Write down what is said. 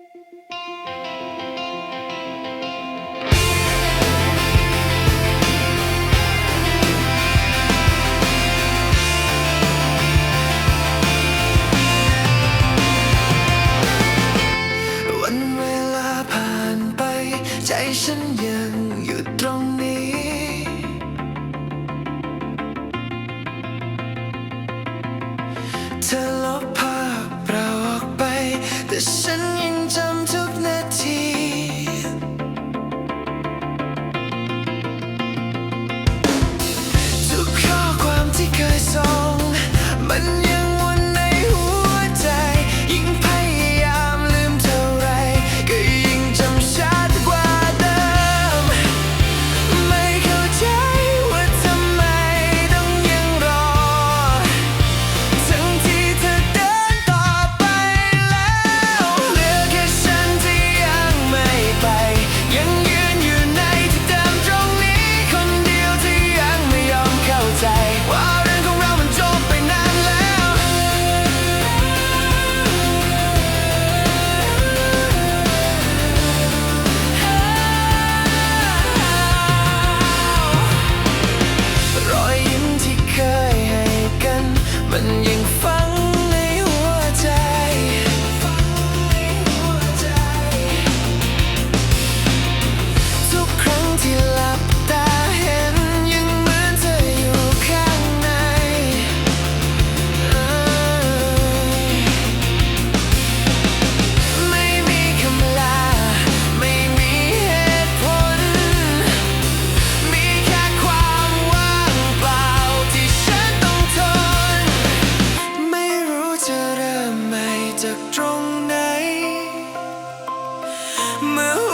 วันเวลาผ่านไป ใจฉันยังอยู่ตรงนี้ เธอ move